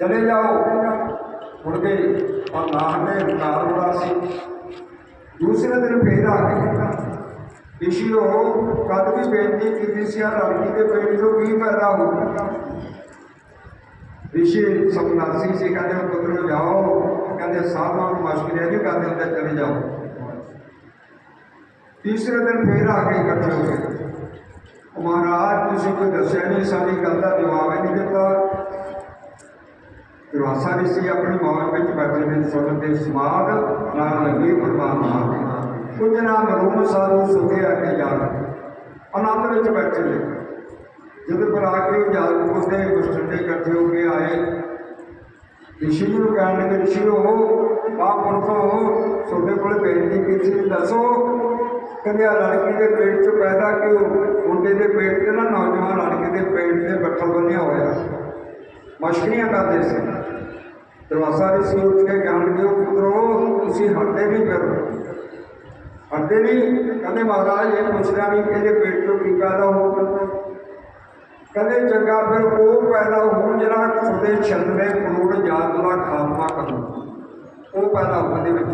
ਚਲੇ ਜਾਓ ਮੁੜ ਗਏ ਔਰ ਨਾਹ ਨੇ ਹੰਕਾਰ ਬੜਾ ਸੀ ਦੂਸਰੇ ਦਿਨ ਫੇਰ ਆ ਕੇ ਇਸ਼ੀਓ ਕਦ ਵੀ ਬੇਨਤੀ ਕੀਤੀ ਸੀ ਆ ਲੜਕੀ ਦੇ ਪੇਟ ਤੋਂ ਕੀ ਪੈਦਾ ਹੋਊਗਾ ਰਿਸ਼ੀ ਸੰਨਾਸੀ ਸੀ ਕਹਿੰਦੇ ਉਹ ਪੁੱਤਰ ਨੂੰ ਜਾਓ ਕਹਿੰਦੇ ਸਾਧੂਆਂ ਨੂੰ ਮਸ਼ਕਰੀਆਂ ਨਹੀਂ ਕਰਦੇ ਹੁੰਦੇ ਚਲੇ ਜਾਓ ਤੀਸਰੇ ਦਿਨ ਫੇਰ ਆ ਕੇ ਇਕੱਠੇ ਹੋ ਗਏ ਉਹ ਮਹਾਰਾਜ ਤੁਸੀਂ ਕੋਈ ਦੱਸਿਆ ਨਹੀਂ ਸਾਡੀ ਗੱਲ ਦਾ ਜਵਾਬ ਹੀ ਨਹੀਂ ਦਿੱਤਾ ਆਪਣੀ ਮੌਜ ਵਿੱਚ ਬੈਠੇ ਨੇ ਸੁਣਨ ਦੇ ਸਮਾਦ ਨਾਲ ਲੱਗੇ ਪਰਮਾਤਮਾ ਕੁਝ ਨਾਮ ਰੂਮ ਸਾਧੂ ਸੁਖੇ ਆ ਕੇ ਜਾਣ ਆਨੰਦ ਵਿੱਚ ਬੈਠੇ ਨੇ। ਜਦੋਂ ਪਰ ਆ ਕੇ ਜਾਗ ਪੁੱਤੇ ਗੁਸ਼ਟੇ ਇਕੱਠੇ ਹੋ ਕੇ ਆਏ। ਰਿਸ਼ੀ ਜੀ ਨੂੰ ਕਹਿਣ ਲੱਗੇ ਰਿਸ਼ੀ ਹੋ ਮਹਾਂਪੁਰਖੋ ਤੁਹਾਡੇ ਕੋਲ ਬੇਨਤੀ ਕੀਤੀ ਸੀ, ਦੱਸੋ, ਕਹਿੰਦੇ ਆ, ਲੜਕੀ ਦੇ ਪੇਟ 'ਚ ਪੈਦਾ ਕਿਉਂ ਮੁੰਡੇ ਦੇ ਪੇਟ 'ਚ ਨਾ ਨੌਜਵਾਨ ਲੜਕੇ ਦੇ ਪੇਟ 'ਤੇ ਬੱਠਲ ਬੰਨਿਆ ਹੋਇਆ ਮਸ਼ਕਰੀਆਂ ਕਰਦੇ ਸੀ। ਦਰਵਾਜ਼ਾ ਸੀ ਉੱਠ ਕੇ ਕਹਿਣ ਲੱਗੇ, "ਉਹ ਪੁੱਤਰੋ, ਤੁਸੀਂ ਹਟਦੇ ਨਹੀਂ ਫਿਰ। ਹਟਦੇ ਨਹੀਂ ਕਹਿੰਦੇ, ਮਹਾਰਾਜ, ਇਹ ਪੁੱਛਣਾ ਨਹੀਂ ਕਿ ਇਹਦੇ ਪੇਟ 'ਚੋਂ ਕੀ ਪੈਦਾ ਹੋਊਗਾ ਕਹਿੰਦੇ, ਚੰਗਾ ਫਿਰ ਉਹ ਪੈਦਾ ਹੋਣ ਜਿਹੜਾ ਤੁਹਾਡੇ ਛੰਦ ਦੇ ਕਰੋੜ ਜਾਤ ਦਾ ਖਾਤਮਾ ਕਰੂ ਉਹ ਪੈਦਾ ਹੋਣ ਦੇ ਵਿੱਚ।